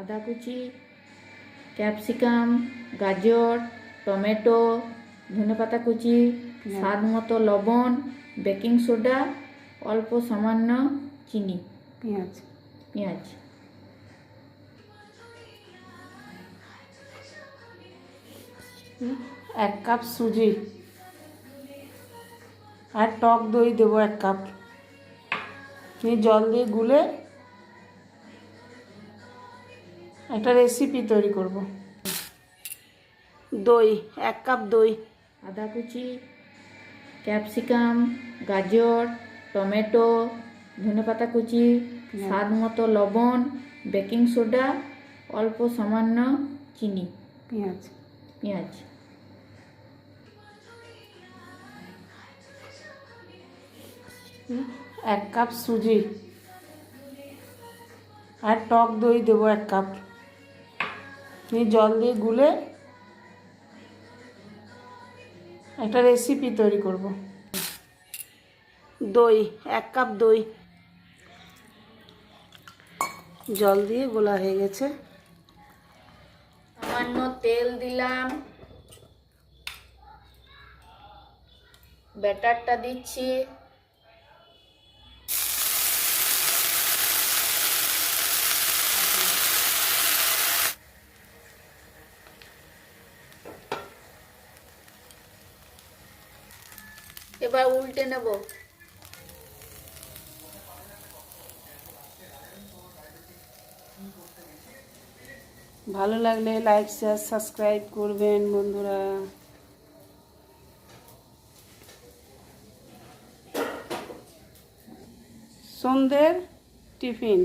আদা কুচি ক্যাপসিকাম গাজর টমেটো ধনেপাতা কুচি স্বাদ মতো লবণ বেকিং সোডা অল্প সামান্য চিনি। পেঁয়াজ। পেঁয়াজ। এক কাপ সুজি। আর টক দই দেবো এক কাপ। জল দিয়ে গুলে একটা রেসিপি তৈরি করব। দই এক কাপ দই। আদা কুচি ক্যাপসিকাম গাজর টমেটো ধনেপাতা কুচি স্বাদ মতো লবণ বেকিং সোডা অল্প সামান্য চিনি। পেঁয়াজ। পেঁয়াজ। এক কাপ সুজি। আর টক দই দেবো এক কাপ। নিয়ে জল দিয়ে গুলে একটা রেসিপি তৈরি করব। দই, এক কাপ দই। জল দিয়ে গোলা হয়ে গেছে। সামান্য তেল দিলাম। ব্যাটারটা দিচ্ছি। এবার উল্টে নেব। ভালো লাগলে লাইক শেয়ার সাবস্ক্রাইব করবেন বন্ধুরা। সন্ধ্যের টিফিন।